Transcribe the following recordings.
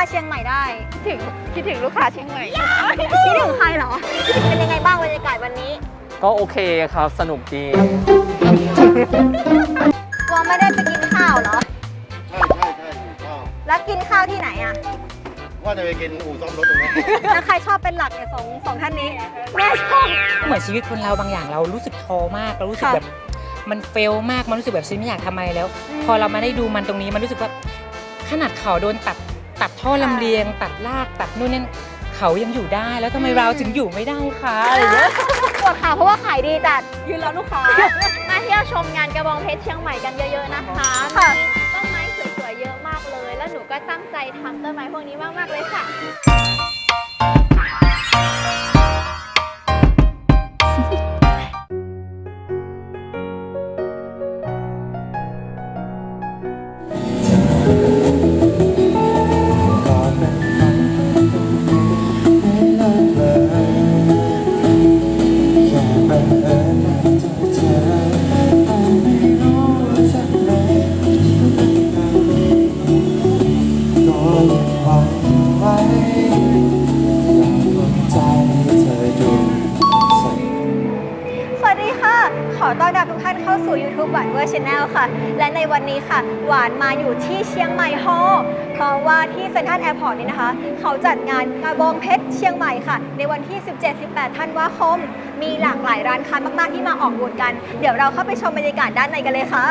มวันนี้มาเชียงใหม่ได้ ถึงคิดถึงลูกค้าเชียงใหม่คิดถึงใครเหรอ เป็นยังไงบ้างบรรยากาศวันนี้ ก็โอเคครับ สนุกดีกลัวไม่ได้ไปกินข้าวเหรอ ใช่ใช่ใช่อยู่ชอบแล้วกินข้าวที่ไหนอะว่าจะไปกินอู่ซ่อมรถตรงนี้แล้วใครชอบเป็นหลักเนี่ยสองสองท่านนี้แม่ชอบเหมือนชีวิตคนเราบางอย่างเรารู้สึกท้อมากเรารู้สึกค่ะแบบมันเฟลมาก มันรู้สึกแบบฉันไม่อยากทำอะไรแล้วอืมพอเรามาได้ดูมันตรงนี้มันรู้สึกว่าขนาดเขาโดนตัด ตัดท่อลำเลียง ตัดรากตัดนู่นนั่นเขายังอยู่ได้แล้วทำไมเราถึงอยู่ไม่ได้คะอะไรอย่างเงี้ย ปวดขาเพราะว่าขายดีจัดยืนรอลูกค้า มาเที่ยวชมงานกระบองเพชรเชียงใหม่กันเยอะๆนะคะค่ะ มีต้นไม้สวยๆเยอะมากเลย แล้วหนูก็ตั้งใจทำต้นไม้พวกนี้มากๆเลยค่ะ ก็ยังไว้อยากดวงใจเธอดูใสสวัสดีค่ะ ขอต้อนรับทุกท่านเข้าสู่ YouTube หวานเวอร์ชแนลค่ะ และในวันนี้ค่ะ หวานมาอยู่ที่เชียงใหม่ฮอลล์เพราะว่าที่เซ็นทรัลแอร์พอร์ตนี้นะคะ เขาจัดงานกระบองเพชรเชียงใหม่ค่ะ ในวันที่ 17-18 ธันวาคม มีหลากหลายร้านค้ามาก ๆ ที่มาออกบูธกัน เดี๋ยวเราเข้าไปชมบรรยากาศด้านในกันเลยค่ะ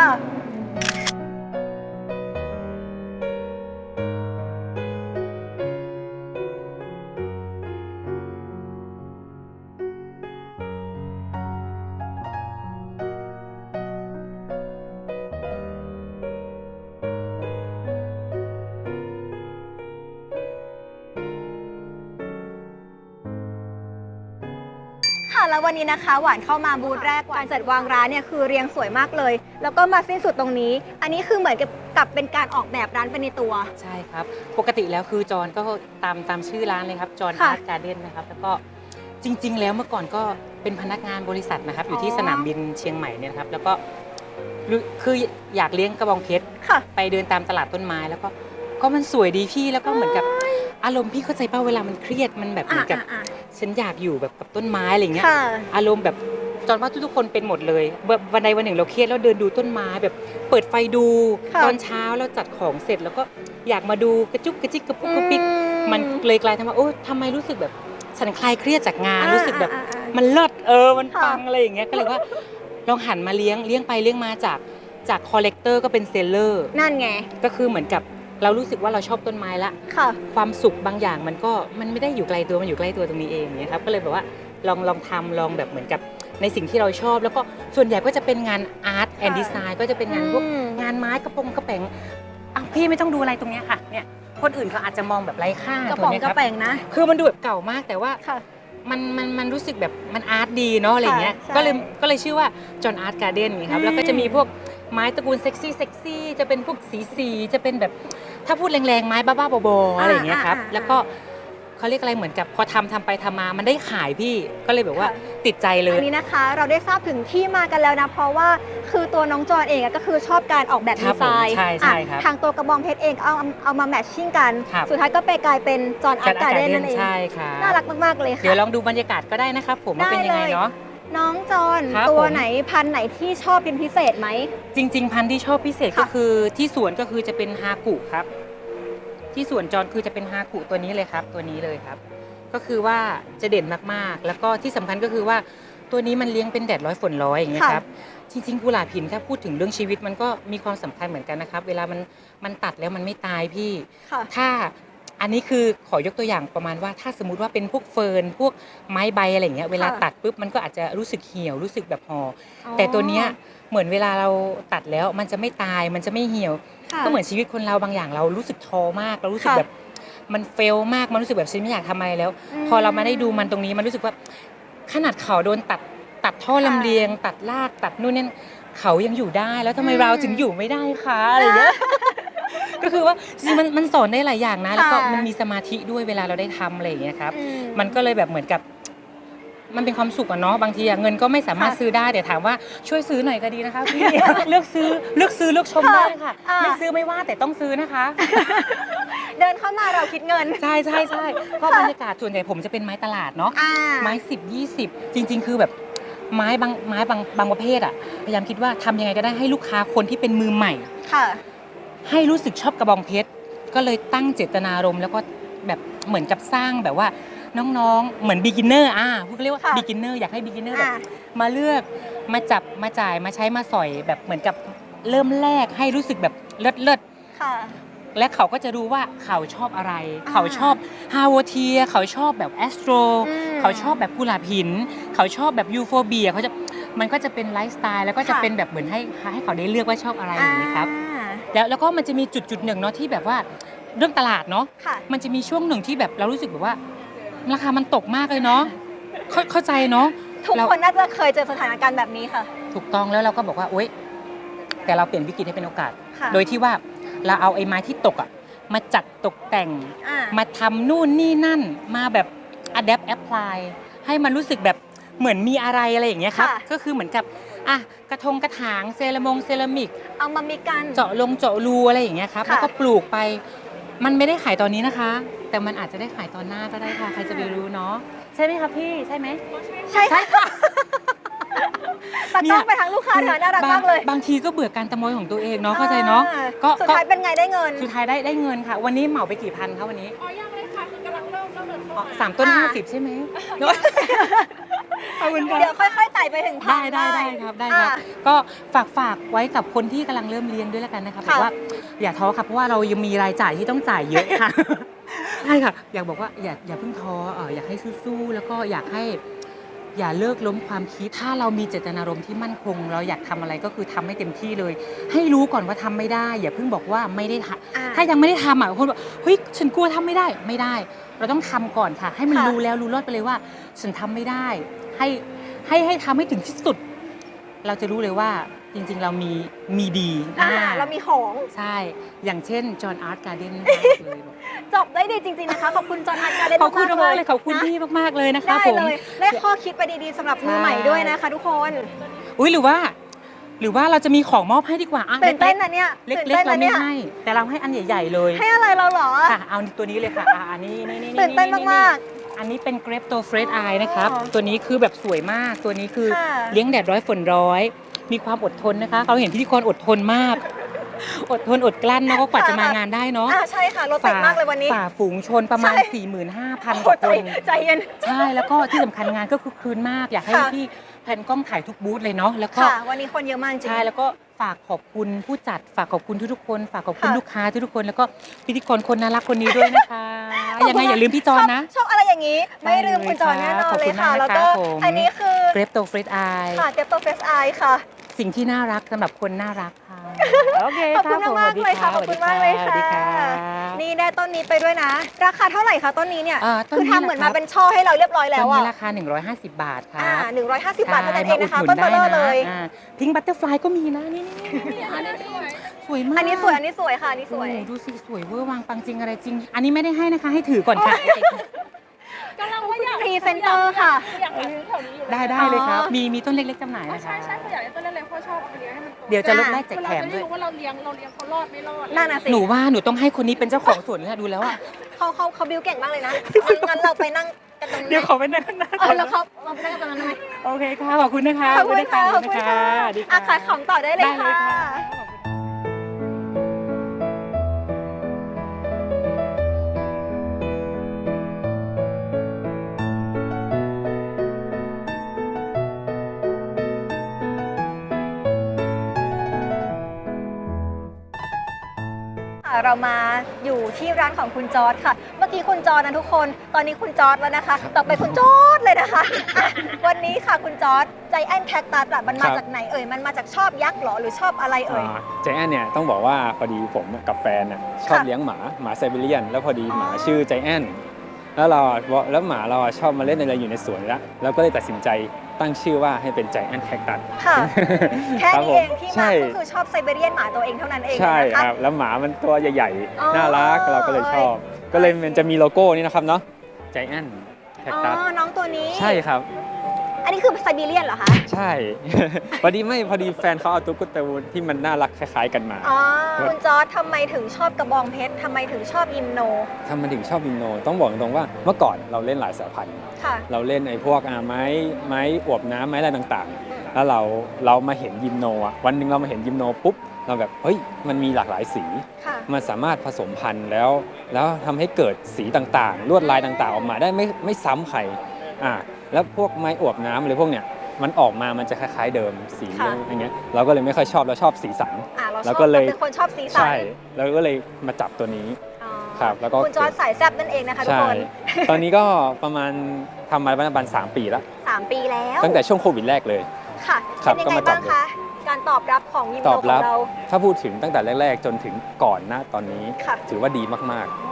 แล้ววันนี้นะคะหวานเข้ามาบูธแรกการจัดวางร้านเนี่ยคือเรียงสวยมากเลย แล้วก็มาสิ้นสุดตรงนี้ อันนี้คือเหมือนกับกับเป็นการออกแบบร้านไปในตัว ใช่ครับ ปกติแล้วคือจอนก็ตามตามชื่อร้านเลยครับจอนค่ะอาร์ตการ์เด้นนะครับ แล้วก็จริง ๆ แล้วเมื่อก่อนก็เป็นพนักงานบริษัทนะครับ อยู่ที่อ๋อสนามบินเชียงใหม่เนี่ยนะครับแล้วก็รู้คืออยากเลี้ยงกระบองเพชรค่ะไปเดินตามตลาดต้นไม้แล้วก็ก็มันสวยดีพี่แล้วก็เหมือนกับอารมณ์พี่เข้าใจป่ะเวลามันเครียดมันแบบเหมือนกับอ่า ฉันอยากอยู่แบบกับต้นไม้อะไรอย่างเงี้ยค่ะ อารมณ์แบบจอนว่าทุกๆคนเป็นหมดเลยแบบวันใดวันหนึ่งเราเครียดแล้วเดินดูต้นไม้แบบเปิดไฟดูค่ะ ตอนเช้าเราจัดของเสร็จแล้วก็อยากมาดูกระจุกกระจิกกระปุกกระปิกอืมันเลยกลายทำว่าโอ้ทำไมรู้สึกแบบฉันคลายเครียดจากงานอ่ารู้สึกแบบ อ่าอ่าอ่า มันเลิศเออ มันค่ะปังอะไรอย่างเงี้ย ก็เลยว่า ลองหันมาเลี้ยง เลี้ยงไปเลี้ยงมาจาก จากคอลเลกเตอร์ก็เป็นเซลเลอร์ นั่นไง ก็คือเหมือนกับ เรารู้สึกว่าเราชอบต้นไม้ละค่ะ ความสุขบางอย่างมันก็มันไม่ได้อยู่ไกลตัวมันอยู่ใกล้ตัวตรงนี้เองเนี่ยครับก็เลยแบบว่าลองลองทำลองแบบเหมือนกับในสิ่งที่เราชอบ แล้วก็ส่วนใหญ่ก็จะเป็นงานอาร์ตแอนด์ดีไซน์ก็จะเป็นงานพวกอืม งานไม้กระโปรงกระแป๋งอะพี่ไม่ต้องดูอะไรตรงเนี้ยค่ะเนี่ยคนอื่นเขาอาจจะมองแบบไร้ค่ากระตัวป๋องเนี้ยกคระรับแป๋งนะ คือมันดูแบบเก่ามากแต่ว่า ค่ะ มันมันมันรู้สึกแบบมันอาร์ตดีเนาะอะไรเงี้ยใช่ก็เลยก็เลยชื่อว่าจอห์นอาร์ตการ์เด้นครับ อืมแล้วก็จะมีพวกไม้ตระกูลเซ็กซี่เซ็กซี่จะเป็นพวกสีสีจะเป็นแบบ ถ้าพูดแรงๆไม้บ้าๆบอๆอะไรอย่างเงี้ยครับอ่าอ่าแล้วก็เขาเรียกอะไรเหมือนกับพอทำทำไปทำมา มันได้ขายพี่ก็เลยแบบว่าติดใจเลยอันนี้นะคะ เราได้ทราบถึงที่มากันแล้วนะ เพราะว่าคือตัวน้องจอนเองอะก็คือชอบการออกแบบครัดีบไซน์ผมใช่ใช่อะครับทางตัวกระบองเพชรเองเอาเอามาแมทชิ่งกันครับสุดท้ายก็ไปกลายเป็นจอนอาร์ตการ์เด้นนั่นเองใช่ครับน่ารักมากๆเลยค่ะเดี๋ยวลองดูบรรยากาศก็ได้นะครับผมว่าเป็นยังไงได้เลยเนาะน้องจอนครับตัวผมไหนพันธุ์ไหนที่ชอบเป็นพิเศษไหม จริง ๆ พันธุ์ที่ชอบพิเศษค่ะก็คือที่สวนก็คือจะเป็นฮากุครับ ที่สวนจอนคือจะเป็นฮากุตัวนี้เลยครับ ตัวนี้เลยครับ ก็คือว่าจะเด่นมากๆ แล้วก็ที่สำคัญก็คือว่าตัวนี้มันเลี้ยงเป็นแดดร้อยฝนร้อยอย่างเงี้ยค่ะครับจริงๆกุหลาบหินถ้าพูดถึงเรื่องชีวิตมันก็มีความสำคัญเหมือนกันนะครับ เวลามันมันตัดแล้วมันไม่ตายพี่ค่ะถ้าอันนี้คือขอยกตัวอย่างประมาณว่าถ้าสมมติว่าเป็นพวกเฟิร์นพวกไม้ใบอะไรอย่างเงี้ยเวลาค่ะตัดปุ๊บมันก็อาจจะรู้สึกเหี่ยวรู้สึกแบบหอ่ออ๋อแต่ตัวเนี้ยเหมือนเวลาเราตัดแล้วมันจะไม่ตายมันจะไม่เหี่ยว ค่ะก็เหมือนชีวิตคนเราบางอย่างเรารู้สึกท้อมากเรารู้สึกค่ะแบบมันเฟลมากมันรู้สึกแบบฉันไม่อยากทำอะไรแล้ว อืมพอเรามาได้ดูมันตรงนี้มันรู้สึกว่า ขนาดเขาโดนตัดตัดท่อค่ะลำเลียง ตัดรากตัดนู่นนี่เขายังอยู่ได้ แล้วทำไมอืมเราถึงอยู่ไม่ได้คะอะไรอย่างเงี้ย ก็คือว่าจริงๆมันมันสอนได้หลายอย่างนะ แล้วก็ค่ะ มันมีสมาธิด้วยเวลาเราได้ทำอะไรอย่างเงี้ยครับ อื มันก็เลยแบบเหมือนกับ มันเป็นความสุขอะเนาะบางทีอะเงินก็ไม่สามารถค่ะซื้อได้แต่ถามว่าช่วยซื้อหน่อยก็ดีนะคะพี่ เลือกซื้อเลือกซื้อเลือกชมได้ค่ะอ่า ไม่ซื้อไม่ว่าแต่ต้องซื้อนะคะ เดินเข้ามาเราคิดเงิน ใช่ใช่ใช่ก็บรรยากาศส่วนใหญ่ผมจะเป็นไม้ตลาดเนาะ อ่า ไม้สิบยี่สิบจริง ๆ คือแบบไม้บางไม้บางบางประเภทอะพยายามคิดว่าทำยังไงก็ได้ให้ลูกค้าคนที่เป็นมือใหม่ ค่ะ ให้รู้สึกชอบกระบองเพชรก็เลยตั้งเจตนารมณ์แล้วก็แบบเหมือนกับสร้างแบบว่า น้องๆ เหมือนบิ๊กินเนอร์อะพวกเรียกว่าค่ะบิ๊กินเนอร์อยากให้บิ๊กินเนอร์แบบอ่า มาเลือกมาจับมาจ่ายมาใช้มาสอยแบบเหมือนกับเริ่มแรกให้รู้สึกแบบเลิศเลิศค่ะๆและเขาก็จะรู้ว่าเขาชอบอะไร อ่าเขาชอบฮาวเทีย เขาชอบแบบแอสโตรอืมเขาชอบแบบกุหลาบหิน เขาชอบแบบยูโฟเบียเขาจะมันก็จะเป็นไลฟ์สไตล์แล้วก็จะค่ะ เป็นแบบเหมือนให้ให้เขาได้เลือกว่าชอบอะไรอย่างนี้ครับ อ่าแล้วแล้วก็มันจะมีจุดจุดหนึ่งเนาะที่แบบว่าเรื่องตลาดเนาะ ค่ะ มันจะมีช่วงหนึ่งที่แบบเรารู้สึกแบบว่า ราคามันตกมากเลยเนาะเข้าเข้าใจเนาะทุกเราคนน่าจะเคยเจอสถานการณ์แบบนี้ค่ะ ถูกต้องแล้วเราก็บอกว่าโอ๊ยแต่เราเปลี่ยนวิกฤตให้เป็นโอกาส ค่ะ โดยที่ว่าเราเอาไอ้ไม้ที่ตกอะมาจัดตกแต่ง อ่า มาทำนู่นนี่นั่นมาแบบ adapt apply ให้มันรู้สึกแบบเหมือนมีอะไรอะไรอย่างเงี้ยครับ ค่ะ ก็คือเหมือนกับอะกระทงกระถางเซรามงเซรามิก เอามามีกัน เจาะลงเจาะรูอะไรอย่างเงี้ยครับค่ะ แล้วก็ปลูกไป มันไม่ได้ขายตอนนี้นะคะ แต่มันอาจจะได้ขายตอนหน้าก็ได้ค่ะ ใครจะไปรู้เนาะใช่ไหมคะพี่ใช่ไหมใช่ค่ะตัดต้องไปทางลูกค้าเถอะน่ารักมากเลยบงบางทีก็เบื่อการตะโมยของตัวเองเนาะเข้าใจเนาะอ่ก็สุดก็ท้ายเป็นไงได้เงิน สุดท้ายได้ได้เงินค่ะ วันนี้เหมาไปกี่พันคะวันนี้อ๋อยังเลยค่ะคือกำลังเริ่มเริ่มเดินเข้าอ๋อมาสามต้นอ่าห้าสิบใช่ไหม ขอบคุณค่ะเดี๋ยวค่อยๆไต่ไปถึงพัได้นได้ได้ครับได้ครับ อ่าก็ฝากฝากไว้กับคนที่กำลังเริ่มเรียนด้วยแล้วกันนะครับบค่ะอกว่าอย่าท้อครับเพราะว่าเรายังมีรายจ่ายที่ต้องจ่ายเยอะค่ะ ใช่ค่ะ อยากบอกว่าอย่าอย่าเพิ่งท้อเอออยากให้สู้ๆแล้วก็อยากให้ อย่าเลิกล้มความคิด ถ้าเรามีเจตนารมณ์ที่มั่นคง เราอยากทำอะไรก็คือทำให้เต็มที่เลย ให้รู้ก่อนว่าทำไม่ได้ อย่าเพิ่งบอกว่าไม่ได้ทำอ่าถ้ายังไม่ได้ทำอะคนบอกเฮ้ยฉันกลัวทำไม่ได้ไม่ได้ เราต้องทำก่อนค่ะ ให้มันค่ะ รู้แล้วรู้รอดไปเลยว่า ฉันทำไม่ได้ ให้ให้ให้ทำให้ถึงที่สุด เราจะรู้เลยว่าจริงๆ เรามีมีดีอ่าอ่าเรามีของ ใช่ อย่างเช่นจอห์นอาร์ตการ์เดนเลยบอก จบได้ดีจริง ๆ นะคะ ขอบคุณจอห์นอาร์ตการ์เดนขอบคุณมากๆเลยขอบคุณนะพี่มากๆเลยนะคะได้ผม เลยได้ข้อคิดไปดีๆสำหรับมือใหม่ด้วยนะคะ ทุกคนอุ้ยหรือว่า หรือว่าเราจะมีของมอบให้ดีกว่าอะตื่นเต้นเล็กนะเนี่ยๆเล็กตื่นๆเต้นเรานะไม่เนี่ย ให้ แต่เราให้อันใหญ่ ๆ เลยให้อะไรเราเหรอ ค่ะเอาตัวนี้เลยค่ะอ่าอันนี้นี่นี่ตื่นเต้นมากๆ อันนี้เป็นเกรปโตเฟรดไอนะครับอ๋อตัวนี้คือแบบสวยมาก ตัวนี้คือค่ะ เลี้ยงแดดร้อยฝนร้อย มีความอดทนนะคะ เราเห็นพิธีกรอดทนมาก อดทนอดกลั้นเนาะก็กว่าจะมางานได้เนาะอ่าใช่ค่ะรถติดมากเลยวันนี้ ฝ่าฝูงชนประมาณ ใช่ 45,000กโอ้ว่าใจคน ใจเย็น ใช่ แล้วก็ที่สำคัญงานก็คือคืนมาก อยากให้ค่ะ พี่แพนกล้องถ่ายทุกบูธเลยเนาะ แล้วก็ ค่ะ วันนี้คนเยอะมากจริง ใช่แล้วก็ฝากขอบคุณผู้จัดฝากขอบคุณทุกๆคน ฝากขอบคุณค่ะ ลูกค้าทุกๆคน แล้วก็พิธีกรคนน่ารักคนนี้ด้วยนะคะ ยังไงอย่าลืมพี่จอนนะชอบชอบอะไรอย่างนี้ ไม่ลืมคุณจอนแน่นอนเลยค่ะขอบคุณมากนะคะแล้วก็ผมอันนี้คือเกรปโตเฟรดไอค่ะเตปโตเฟสไอค่ะ สิ่งที่น่ารักสำหรับคนน่ารักค่ะโอเคขอบคุณรับผมมากๆเลยค่ะสขอวับสคุดีณมากเลยสวัสดีค่ะรับนี่ได้ต้นนี้ไปด้วยนะ ราคาเท่าไหร่คะต้นนี้เนี่ยอ่าต้นคือนี้ทำเหมือนนะครัมาบเป็นช่อให้เราเรียบร้อยแล้วต้นอะนี้ราคา 150 บาทคอ่ารับหนึ่งร้อยห้าสิบบาทเท่านั้นเองนะคะใช่ต้นเบลอมาอุดหเลยพิงบัตเตอร์ฟลายก็มีนะนี่นี่นี่อันนี้ส วยมากอันนี้สวยอันนี้สวยค่ะอันนี้สวย โอ้โหดูสิสวยเวอร์วางปังจริงอะไรจริง อันนี้ไม่ได้ให้นะคะ ให้ถือก่อนค่ะ กำลังว่าอยากพรีเซนเตอร์ค่ะ อยากหาซื้อแถวนี้อยู่ได้ได้เลยครับอ๋อมีมีต้นเล็กๆจำหน่ายอ๋อนะใช่คะ ใช่เขาอยากได้ต้นเล็กๆเพราะชอบเอาไปเลี้ยงให้มันโตเดี๋ยวจะลดแลกแจคืกอเราแถมจะได้ด้วยรู้ว่าเราเลี้ยงเราเลี้ยงเขารอดไม่รอดนั่นน่ะสิหนูว่าหนูต้องให้คนนี้เป็นเจ้าของสวนเลยอะดูแล้วอะเขาเขาเขาบิวเก่งมากเลยนะงั้นเราไปนั่งกันตรงนี้เดี๋ยวขอไปนั่งข้างหน้าเออแล้วเขาเราไปนั่งกันตรงนั้นไหม โอเคค่ะ ขอบคุณนะคะขอบคุณค่ะขอบคุณค่ะ สวัสดีอะค่ะขายของต่อได้เลยได้เลยค่ะค่ะ ค่ะเรามาอยู่ที่ร้านของคุณจอร์ดค่ะ เมื่อกี้คุณจอร์ดนะทุกคน ตอนนี้คุณจอร์ดแล้วนะคะ ต่อไปคุณจอร์ดเลยนะคะอะวันนี้ค่ะคุณจอร์ดใจแอนแคคตัสอะมันมาครับ จากไหนเอ่ยมันมาจากชอบยักษ์เหรอหรือชอบอะไรเอ่ยใจแอนเนี่ยต้องบอกว่าพอดีผมกับแฟนน่ะชอบค่ะเลี้ยงหมาหมาไซบีเรียน แล้วพอดีอ๋อหมาชื่อใจแอนแล้วเราอะแล้วหมาเราอะชอบมาเล่นอะไรอยู่ในสวนแล้วเราก็เลยตัดสินใจ ตั้งชื่อว่าให้เป็นใจแอนแคคตัสค่ะ แค่รับนี้ผมเองที่มาใช่ก็คือชอบไซเบเรียนหมาตัวเองเท่านั้นเองใช่นะคคะ รับแล้วหมามันตัวใหญ่อ๋อ ๆ น่ารักเราก็เลยชอบ ก็เลยมันจะมีโลโก้นี้นะครับเนาะใจแอนแคคอ๋อตัสน้องตัวนี้ ใช่ครับไออันนี้คือไซบีเรียนเหรอคะ ใช่ พอดีไม่พอดีแฟนเขาเอาตุ๊กตาที่มันน่ารักคล้ายๆกันมา อ๋อ คุณจอร์ดทำไมถึงชอบกระบองเพชรทำไมถึงชอบยิมโนทำไมถึงชอบวินโน ต้องบอกตรงๆว่าเมื่อก่อนเราเล่นหลายสายพันธุ์ค่ะเราเล่นไอ้พวกอ่าไม้ไม้อวบน้ำไม้อะไรต่างๆ แล้วเราเรามาเห็นยิมโนอะวันหนึ่งเรามาเห็นยิมโนปุ๊บเราแบบเฮ้ยมันมีหลากหลายสีค่ะมันสามารถผสมพันธุ์แล้ว แล้วทำให้เกิดสีต่างๆ ลวดลายต่างๆ ออกมาได้ไม่ไม่ซ้ำใครอ่า แล้วพวกไม้อวบน้ำอะไรพวกเนี้ยมันออกมามันจะคล้าย ๆ เดิมสีค่ะอย่างเงี้ยเราก็เลยไม่ค่อยชอบเราชอบสีสันอ่าเราชแล้อบวก็เลยเป็นคนชอบสีสันใช่แล้วก็เลยมาจับตัวนี้อ๋อครับแล้วก็คุณจอร์ดสายแซบนั่นเองนะคะทุกใช่คน ตอนนี้ก็ประมาณทำมาประมาณสามปีแล้วสามปีแล้ว ตั้งแต่ช่วงโควิดแรกเลยค่ะครับเป็นยังไงก็มาจับ้าบงเลยคะการตอบรับของยิมตโนอบขอรังบเรา ถ้าพูดถึงตั้งแต่แรก ๆ จนถึงก่อนหนะตอนนี้ค่ะถือว่าดีมากโอ้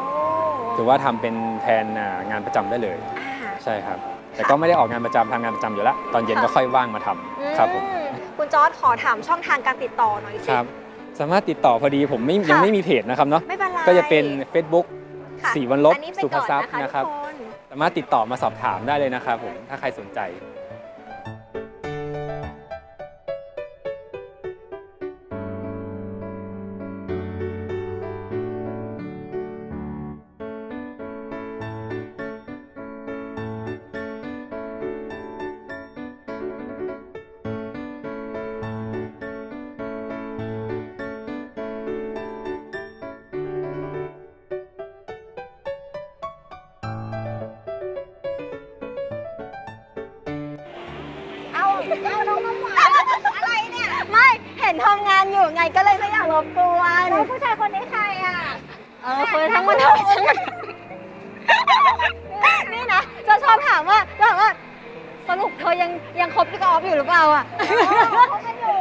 ๆถือว่าทำเป็นแทนอ่างานประจำได้เลยอ่าใช่ครับ แต่ก็ไม่ได้ออกงานประจำทำงานประจำอยู่แล้ว ตอนเย็นค่ะก็ค่อยว่างมาทำครับผมอืมคุณจอร์ดขอถามช่องทางการติดต่อหน่อยสิ ครับ สามารถติดต่อพอดีผมไม่ค่ะยังไม่มีเพจนะครับเนาะไม่เป็นไรก็จะเป็น Facebook ค่ะสีวันลบอันนี้ไปสุภก่อนทรัพย์นะคะนะครับ ทุกคนสามารถติดต่อมาสอบถามได้เลยนะครับผมถ้าใครสนใจ เอาเอาน้องน้ำหวานอะไรเนี่ยไม่เห็นทำงานอยู่ไงก็เลยไม่อยากรบกวนแล้วผู้ชายคนนี้ใครอะเออคนทั้งหมดทั้งหมดนี่นะจะชอบถามว่าจะถามว่าสรุปเธอยังยังคบพี่กอล์ฟอยู่หรือเปล่าอะคบกันอยู่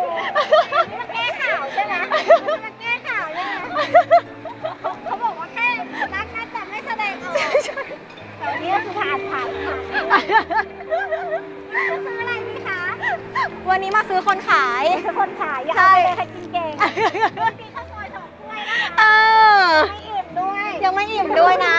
วันนี้มาซื้อคนขายซื้อคนขายอยากเอาไปเลยใครกินเก่งกินข้าวซอยสองถ้วยนะคะเออ ไม่อิ่มด้วย ยังไม่อิ่มด้วยนะ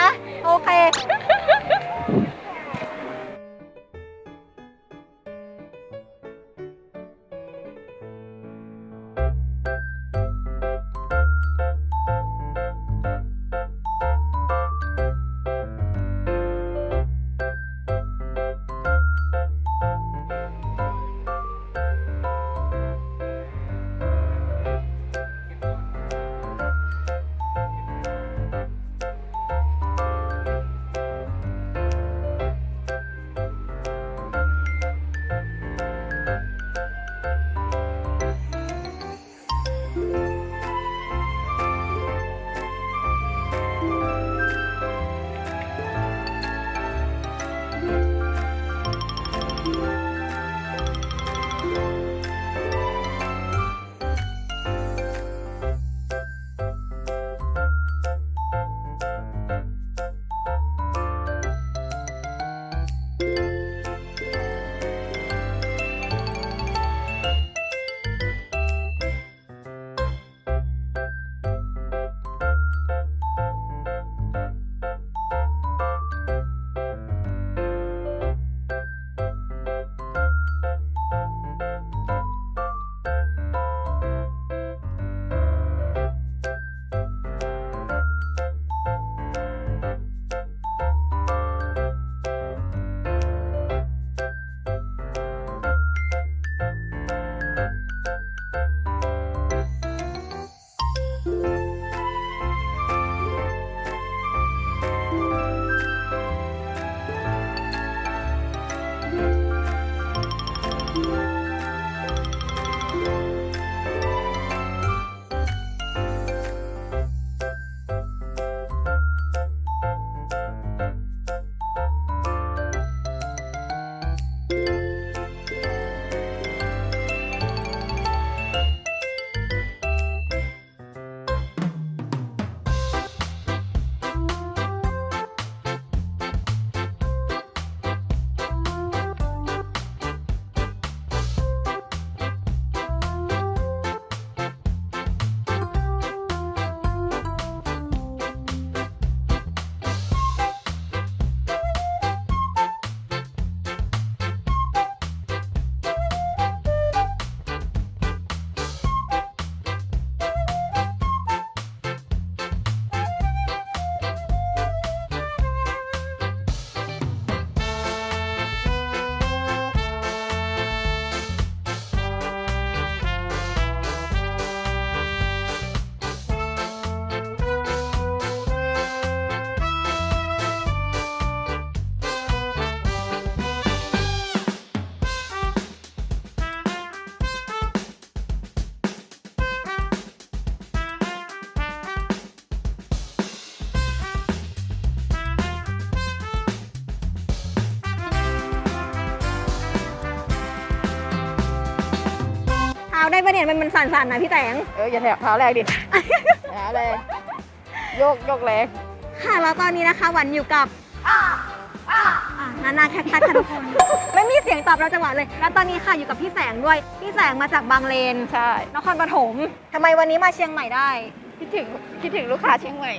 ได้ปะเนี่ยมันมันสั่นๆนะพี่แตง เอออย่าแถบเท้าแรงดิ แถวแรงโยกโยกแรงค่ะแล้วตอนนี้นะคะหวันอยู่กับอะนานาแคคตัสค่ะทุกคน ไม่มีเสียงตอบรับจังหวะเลย แล้วตอนนี้ค่ะอยู่กับพี่แสงด้วย พี่แสงมาจากบางเลนใช่นครปฐมทำไมวันนี้มาเชียงใหม่ได้ คิดถึงคิดถึงลูกค้าเชียงใหม่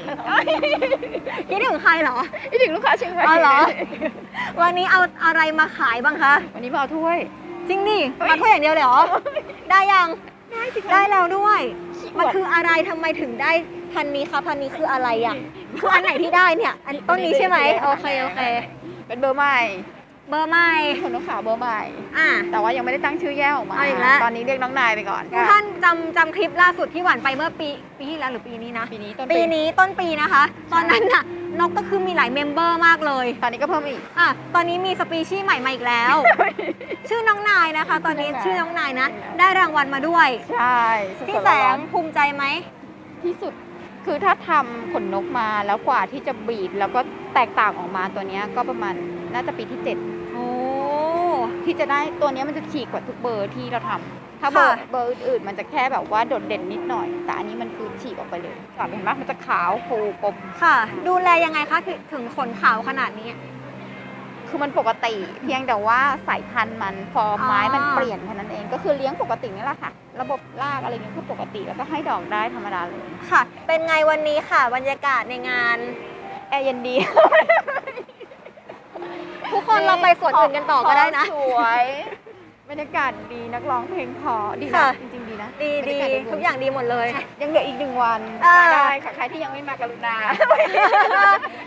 คิดถึงใครเหรอ คิดถึงลูกค้าเชียงใหม่อ๋อเหรอ วันนี้เอาอะไรมาขายบ้างคะ วันนี้มาเอาถ้วย จริงดิมาถ้วยอย่างเดียวเลยเหรอ ได้ยัง ได้สิคะได้แล้วด้วยขี้อวดมันคืออะไรทำไมถึงได้พันนี้คะพันนี้คืออะไรอะ คืออันไหนที่ได้เนี่ย อันต้นนี้ใช่ไหมโอเคโอเค เป็นเบอร์ใหม่ เบอร์ไม่คนนกขาวเบอร์ใหม่ อะ แต่ว่ายังไม่ได้ตั้งชื่อแยกออกมา เอาอีกแล้ว ตอนนี้เรียกน้องนายไปก่อนทุกท่านจำจำคลิปล่าสุดที่หวานไปเมื่อปีปีที่แล้วหรือปีนี้นะ ปีนี้ต้นปีนี้ต้นปีนะคะ ตอนนั้นน่ะนกก็คือมีหลายเมมเบอร์มากเลย ตอนนี้ก็เพิ่มอีก อะ ตอนนี้มีสปีชีส์ใหม่มาอีกแล้ว ชื่อน้องนายนะคะ ตอนนี้ชื่อน้องนายนะ ได้รางวัลมาด้วย ใช่สดๆพี่แสร้องนภูมิใจไหม ๆที่สุด คือถ้าทำขนนกมาแล้วกว่าที่จะบีดแล้วก็แตกต่างออกมาตัวเนี้ยก็ประมาณน่าจะปีที่7โอ้ ที่จะได้ตัวเนี้ยมันจะฉีกกว่าทุกเบอร์ที่เราทำถ้าเบอร์ค่ะ เบอร์อื่นๆมันจะแค่แบบว่าโดดเด่นนิดหน่อย แต่อันนี้มันคือฉีกออกไปเลยสับเห็นไหมมันจะขาวฟูกลมค่ะ ดูแลยังไงคะถึงถึงขนขาวขนาดนี้ คือมันปกติ เพียงแต่ว่าสายพันธุ์มันฟอร์มไม้อ๋อ มันเปลี่ยนแค่นั้นเองก็คือเลี้ยงปกตินี่แหละค่ะ ระบบรากอะไรเงี้ยคือปกติแล้วก็ให้ดอกได้ธรรมดาเลยค่ะ เป็นไงวันนี้ค่ะ บรรยากาศในงาน แอร์เย็นดี ทุกคนเราไปสวนอื่นกันต่อก็ได้นะ สวยบรรยากาศดีนักร้องเพลงเพอดีค่ะนะจริงๆดีนะดีบรดีรยากาศโมทุกอย่างดีหมดเลย ยังเหลืออีกหนึ่งวันอ่ามาได้ค่ะใครที่ยังไม่มากรุณา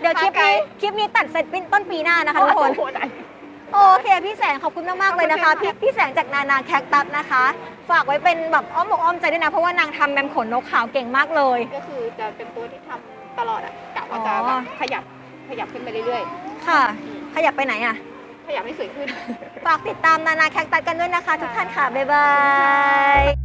เดี๋ยวคลิปมาไกลนี้คลิปนี้ตัดเสร็จเป็นต้นปีหน้านะคะทุกคนโอ้โหไหนโอเค พี่แสงขอบคุณมาก ๆ เลยนะคะ ขอบคุณพี่ค่ะ พี่แสงจากนานาแคคตัสนะคะ ฝากไว้เป็นแบบอ้อมอกอ้อมใจด้วยนะ เพราะว่านางทำแมมขนนกขาวเก่งมากเลย ก็คือจะเป็นตัวที่ทำตลอดอะกะว่าอ๋อจะแบบขยับขยับขึ้นไปเรื่อยค่ะ ขยับไปไหนอะๆขยับให้สวยขึ้น ฝากติดตามนานาแคคตัสกันด้วยนะคะ ทุกท่านค่ะ บ๊ายบาย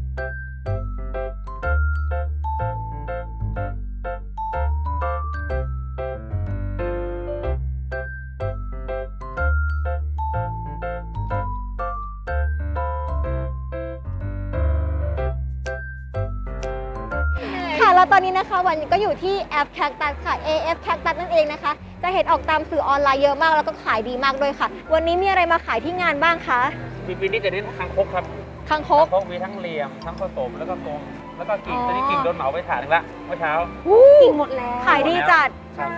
อนนี้นะคะวันนี้ก็อยู่ที่แอปแคคตัสค่ะ AF แคคตัสนั่นเองนะคะ จะเห็นออกตามสื่อออนไลน์เยอะมากแล้วก็ขายดีมากด้วยค่ะ วันนี้มีอะไรมาขายที่งานบ้างคะปีปีนี้จะเน้นคางคกครับคังคคากงคกมีทั้งเหลี่ยมทั้งผสมแล้วก็กลมแล้วก็กิ่งอ๋อตอนนี้กิ่งโดนเหมาไปถาดหนึงละเมื่อเช้ากิ่งหมดแล้วขายดีจัดครับ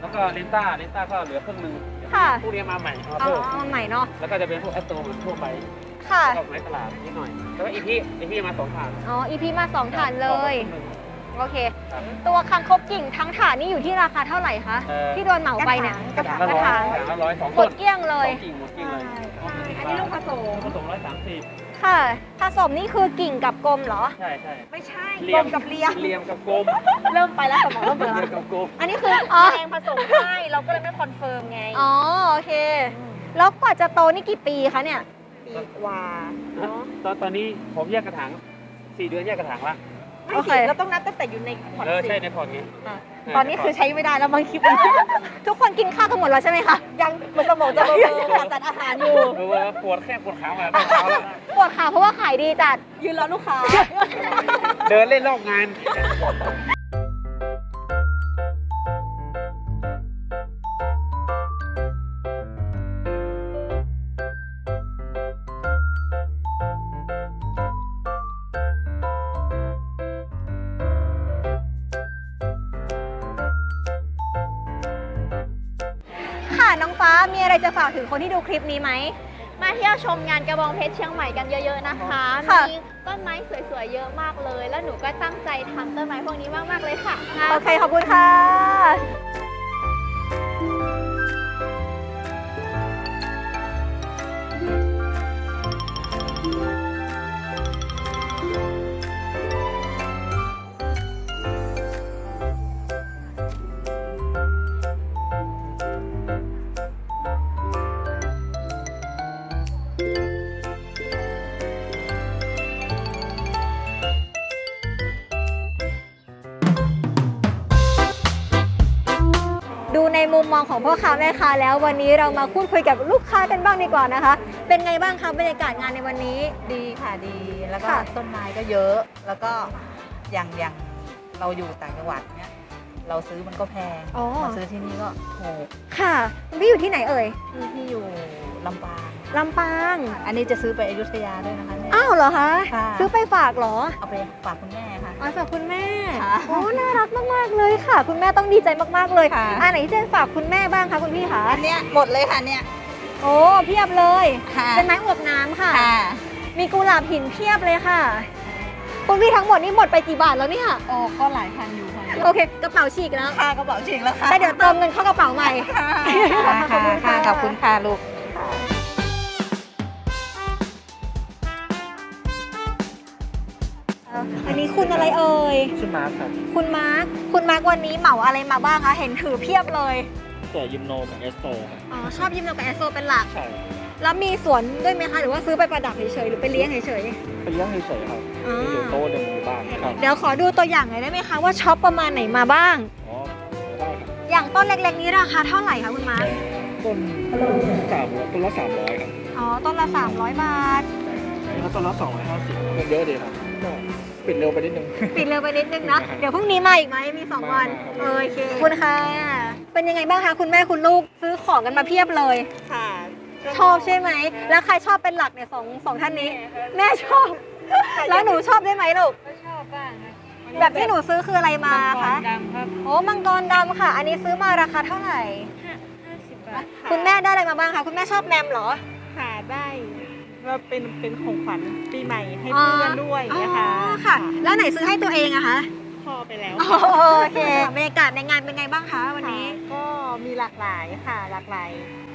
แล้วก็ลินต้าลินต้าก็เหลือครึ่งหนึงค่ะผู้เรียนมาใหม่มาเอาเพิ่มเอาใหม่เนาะแล้วก็จะเป็นพวกแอสโตรทั่วไปค่ะแล้วก็ไม้ตลาดนิดหน่อยแล้วก็อีพีอีพีมาสองถาดอ๋ออีพีมาสองฐานเลยครึ่งหนึ่ง โอเค ครับตัวคังคกกิ่งทั้งฐานนี่อยู่ที่ราคาเท่าไหร่คะ เอ่อ ที่โดนเหมาไปเนี่ยกระถางกระถางละร้อยสองหมต้ดนเกลี้ยงเลยสองกิ่งหมดกิ่งเลยอันนี้ลูกผสม ผสมร้อยสามสิบค่ะผสมนี่คือกิ่งกับกลมเหรอ ใช่ใช่ไม่ใช่เหลี่ยมกับเลียมเหลี่ยมกับกลมเริ่มไปแล้วสมองเริ่มเบลเหลี่ยมอกับกลมอันนี้คืออ๋อแพงผสมให้เราก็เลยไม่คอนเฟิร์มไงอ๋อโอเค แล้วกว่าจะโตนี่กี่ปีคะเนี่ย ปีกว่าเนาะตอนตอนนี้ผมแยกกระถางสี่เดือนแยกกระถางละ ไม่โอเค สิเราต้องนับตั้งแต่อยู่ในพอร์ตเออสิใช่ในพอร์ตนี้อะเตอนนี้คือใช้ไม่ได้แล้วบางคลิป ทุกคนกินข้าวกันหมดแล้วใช่ไหมคะ ยังเหมันสมองจะเบลอๆขาดสารอาหารอยู่ เออเออปวดแค่ปวดขามาปวดเท้าแล้วปวดขาเพราะว่าขายดีจัด ยืนรอลูกค้า เดินเล่นรอบงาน ฝากถึงคนที่ดูคลิปนี้ไหม มาเที่ยวชมงานกระบองเพชรเชียงใหม่กันเยอะ ๆนะคะ ค่ะ มีต้นไม้สวยๆเยอะมากเลย แล้วหนูก็ตั้งใจทำต้นไม้พวกนี้มากๆเลยค่ะ โอเค ขอบคุณค่ะ ของพ่อค้าแม่ค้าแล้ววันนี้เรามาพูดคุยกับลูกค้ากันบ้างดีกว่านะคะ เป็นไงบ้างคะบรรยากาศงานในวันนี้ ดีค่ะดีแล้วก็ค่ะ ต้นไม้ก็เยอะ แล้วก็อย่างอย่างเราอยู่ต่างจังหวัดเนี้ยเราซื้อมันก็แพงอ๋อมาซื้อที่นี่ก็ถูกค่ะพี่อยู่ที่ไหนเอ่ย ที่ที่อยู่ลำปาง ลำปาง อันนี้จะซื้อไปอยุธยาด้วยนะคะเนี่ย อ้าวเหรอคะ ค่ะ ซื้อไปฝากเหรอ เอาไปฝากคุณแม่ค่ะ อ๋อฝากคุณแม่ ค่ะโอ้ น่ารักมาก ๆ เลยค่ะ คุณแม่ต้องดีใจมาก ๆ เลยค่ะ อ่าไหนที่เจนฝากคุณแม่บ้างคะคุณพี่คะอันเนี้ยหมดเลยค่ะเนี่ยโอ้เพียบเลย ค่ะเป็นไม้อวบน้ำค่ะ ค่ะมีกุหลาบหินเพียบเลยค่ะ คุณพี่ทั้งหมดนี่หมดไปกี่บาทแล้วเนี่ย โอ้ก็หลายพันอยู่ค่ะโอเค กระเป๋าฉีกแล้วค่ากระเป๋าจริงแล้วค่ะแต่เดี๋ยวเติมเงินเข้ากระเป๋าใหม่ ค่ะขอบคุณค่ะขอบคุณค่ะลูก อันนี้คุณอะไรเอ่ย ชื่อมาร์คครับคุณมาร์ค คุณมาร์ควันนี้เหมาอะไรมาบ้างคะ เห็นถือเพียบเลย ตัวยิมโนกับเอสโตครับอ๋อ ชอบยิมโนกับแอสโซเป็นหลัก ใช่แล้วมีสวนด้วยไหมคะ หรือว่าซื้อไปประดับเฉยๆ หรือไปเลี้ยงเฉยไปเลี้ยงเฉยๆครับๆอ่มีอยู่าโต๊ะหนึ่งอยู่บ้านครับเดี๋ยวขอดูตัวอย่างหน่อยได้ไหมคะว่าช็อปประมาณไหนมาบ้าง อ๋อได้ครับอย่างต้นเล็กๆนี้ราคาเท่าไหร่คะคุณมาร์ค ต้นสามต้นละสามร้อยครับอ๋อ ต้นละ 300 บาทนี่ก็ต้นละสองร้อยห้าสิบเงินเยอะดีครับก็ ปิดเร็วไปนิดนึง ปิดเร็วไปนิดนึงนะ เดี๋ยวพรุ่งนี้มาอีกไหมมี 2 วันมาโอเคขอบคุณค่ะ เป็นยังไงบ้างคะคุณแม่คุณลูกซื้อของกันมาเพียบเลย ค่ะ ชอบใช่ไหม แล้วใครชอบเป็นหลักเนี่ยสองสองท่านนี้ แม่ชอบ แล้วหนูชอบได้ไหมลูกชอบบ้างแบบที่หนูซื้อคืออะไรมาคะดำครับโอ้มังกรดำค่ะ อันนี้ซื้อมาราคาเท่าไหร่50บาทคุณแม่ได้อะไรมาบ้างคะ คุณแม่ชอบแมมเหรอ ค่ะได้ ก็เป็นเป็นของขวัญปีใหม่ให้เพื่อนด้วยอ๋อนะคะค่ะ แล้วไหนซื้อให้ตัวเองอะคะพ่อไปแล้วโอเคบรรยากาศในงานเป็นไงบ้างคะวันนี้ค่ะก็มีหลากหลายค่ะ หลากหลาย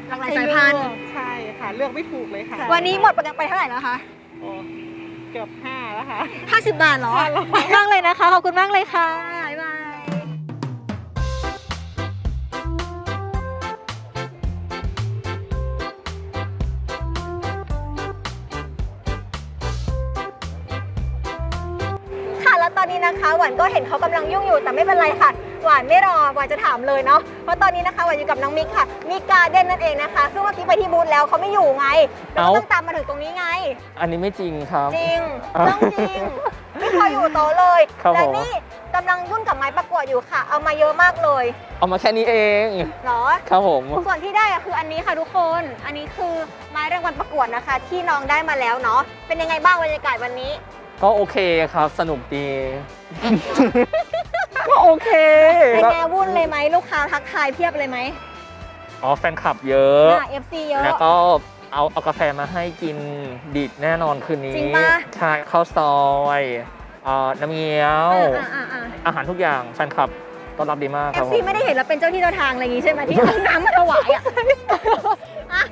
หลากหลายสายพันธุ์ให้เลือกใช่ค่ะ เลือกไม่ถูกเลยค่ะ วันนี้หมดไปกันไปเท่าไหร่แล้วคะโอ้เกือบห้าแล้วค่ะ50บาทเหรอ500ขอบคุณมากเลยนะคะ ขอบคุณมากเลยค่ะบ๊ายบายค่ะ วานก็เห็นเขากำลังยุ่งอยู่แต่ไม่เป็นไรค่ะ หวานไม่รอหวานจะถามเลยเนาะเพราะตอนนี้นะคะหวานอยู่กับน้องมิกค่ะมิกการ์เด้นนั่นเองนะคะซึ่งเมื่อกี้ไปที่บูธแล้วเขาไม่อยู่ไงเราก็ต้องตามมาถึงตรงนี้ไง อันนี้ไม่จริงครับจริงอะต้องจริงไม่เคยอยู่โต๊ะเลยครับและผมนี่กำลังยุ่นกับไม้ประกวดอยู่ค่ะ เอามาเยอะมากเลย เอามาแค่นี้เองเหรอครับผม ส่วนที่ได้อะคืออันนี้ค่ะทุกคน อันนี้คือไม้รางวัลประกวดนะคะ ที่น้องได้มาแล้วเนาะ เป็นยังไงบ้างบรรยากาศวันนี้ ก็โอเคครับสนุกดี ก็โอเค เป็นไงวุ่นเลยไหมลูกค้าทักทายเพียบเลยไหมอ๋อแฟนคลับเยอะหน้า FC เยอะ แล้วก็เอาเอากาแฟมาให้กินดิดแน่นอนคืนนี้จริงปะใช่ข้าวซอยเอ่อน้ำเงี้ยวอ่าอ่าอ่าอาหารทุกอย่างแฟนคลับต้อนรับดีมากเอครับฟผซีมไม่ได้เห็นเราเป็นเจ้าที่เจ้าทางอะไรอย่างงี้ใช่ไหมที่เอาน้ำมาถวายอะอะ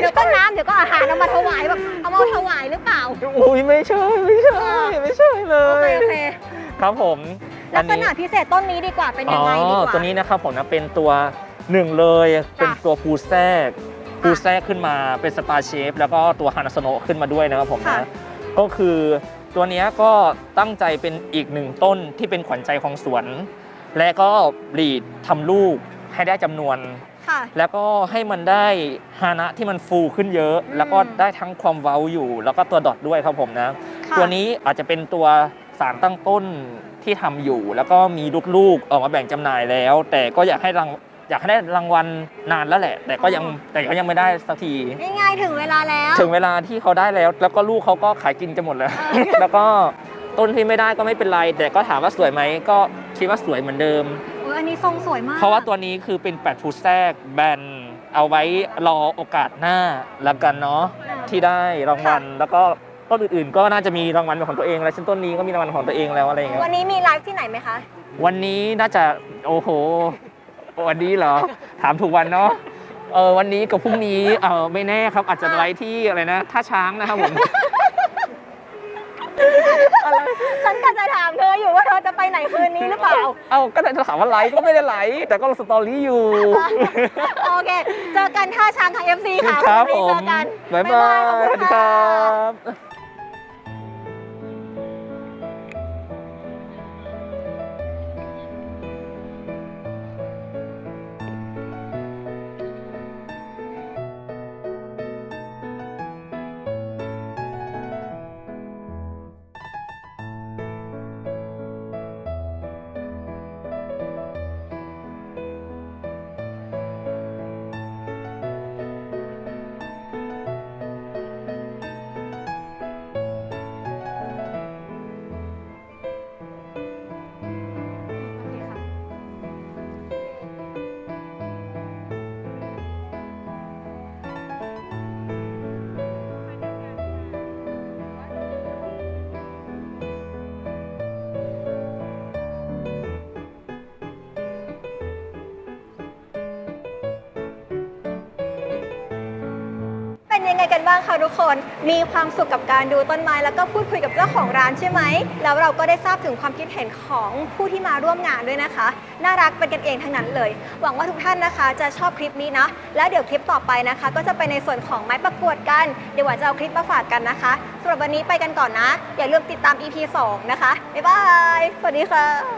เดี๋ยวก็น้ำเดี๋ยวก็อาหารเอามาถวายแบบเอามาถวายหรือเปล่า อุ้ยไม่ใช่ไม่ใช่ไม่ใช่เลโอเคย โอเคครับผมลักษณะพิเศษต้นนี้ดีกว่าเป็นยังไงดีกว่า ตัวนี้นะครับผมนะเป็นตัวหนึ่งเลยเป็นตัวฟูแทรกฟูแทรกขึ้นมาเป็นสตาร์เชฟแล้วก็ตัวฮานาสโนะขึ้นมาด้วยนะครับผมค่ะ นะก็คือตัวเนี้ยก็ตั้งใจเป็นอีกหนึ่งต้นที่เป็นขวัญใจของสวน และก็บรีดทำลูกให้ได้จำนวน ค่ะ แล้วก็ให้มันได้ฮานะที่มันฟูขึ้นเยอะ อืมแล้วก็ได้ทั้งความเว้าอยู่ แล้วก็ตัวดอทด้วยครับผมนะ ค่ะ ตัวนี้อาจจะเป็นตัวสารตั้งต้นที่ทำอยู่ แล้วก็มีลูกๆออกมาแบ่งจำหน่ายแล้ว แต่ก็อยากให้รางอยากให้ได้รางวัลนานแล้วแหละ แต่ก็ยังแต่ก็ยังไม่ได้สักทีนี่ไงถึงเวลาแล้ว ถึงเวลาที่เขาได้แล้ว แล้วก็ลูกเขาก็ขายกินกันหมดแล้ว เออ แล้วก็ต้นที่ไม่ได้ก็ไม่เป็นไร แต่ก็ถามว่าสวยไหมก็คิดว่าสวยเหมือนเดิมโอ้ยอันนี้ทรงสวยมาก เพราะว่าตัวนี้คือเป็นแปดฟูแทรกแบนเอาไว้รอโอกาสหน้าแล้วกันเนาะที่ได้รางวัลแล้วก็ต้นอื่นๆ ก็น่าจะมีรางวัลเป็นของตัวเองแล้วเช่นต้นนี้ก็มีรางวัลของตัวเองแล้วอะไรอย่างเงี้ยวันนี้มีไลฟ์ที่ไหนไหมคะ วันนี้น่าจะโอ้โห วันนี้เหรอ ถามถูกวันเนาะเออวันนี้กับพรุ่งนี้เออไม่แน่ครับอาจจะไว้ที่อะไรนะท่าช้างนะครับผม ฉันกำลังจะถามเธออยู่ว่าเธอจะไปไหนคืนนี้หรือเปล่า เอ้าก็จะถามว่าไลฟ์ก็ไม่ได้ไลฟ์แต่ก็ลงสตอรี่อยู่ โอเค เจอกันท่าช้างทาง FC ค่ะครับพผรุ่งนี้มเจอกัน บ๊ายบายขอบสคุวัณสดีคค่ะรับ ยังไงกันบ้างคะทุกคน มีความสุขกับการดูต้นไม้ แล้วก็พูดคุยกับเจ้าของร้านใช่ไหม แล้วเราก็ได้ทราบถึงความคิดเห็นของผู้ที่มาร่วมงานด้วยนะคะ น่ารักเป็นกันเองทั้งนั้นเลย หวังว่าทุกท่านนะคะ จะชอบคลิปนี้นะ แล้วเดี๋ยวคลิปต่อไปนะคะ ก็จะไปในส่วนของไม้ประกวดกัน เดี๋ยวหวาจะเอาคลิปมาฝากกันนะคะสำหรับวันนี้ไปกันก่อนนะ อย่าลืมติดตาม EP 2 นะคะ บ๊ายบาย สวัสดีค่ะ